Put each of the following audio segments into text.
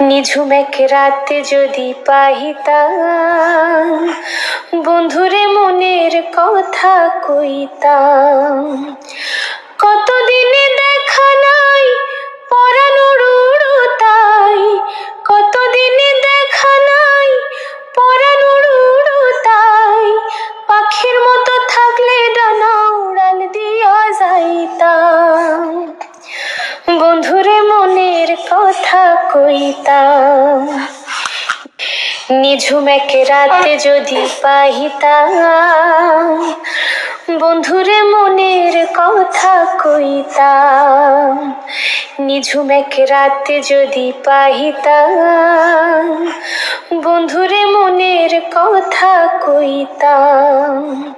নিঝুম এক রাতে যদি পাহিতাম, বন্ধুরে মনের কথা কইতাম। কতদিনে দেখা নাই, পরানোর তাই কতদিনে দেখা নাই, পরানোর তাই পাখির মতো থাকলে ডানা উড়াল দিয়া যাইতাম। বন্ধুরে কথা কইতাম। নিঝুম এক রাতে যদি পাহিতাম, বন্ধুরে মনের কথা কইতাম। নিঝুম এক রাতে যদি পাহিতাম, বন্ধুরে মনের কথা কইতাম।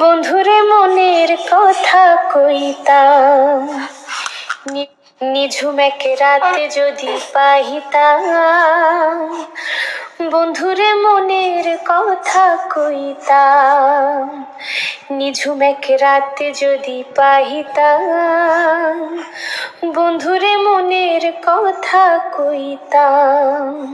বন্ধুরে মনের কথা কইতাম। নিঝুম এক রাতে যদি পাহিতাম। বন্ধুরে মনের কথা কইতাম। নিঝুম এক রাতে যদি পাহিতাম। বন্ধুরে মনের কথা কইতাম।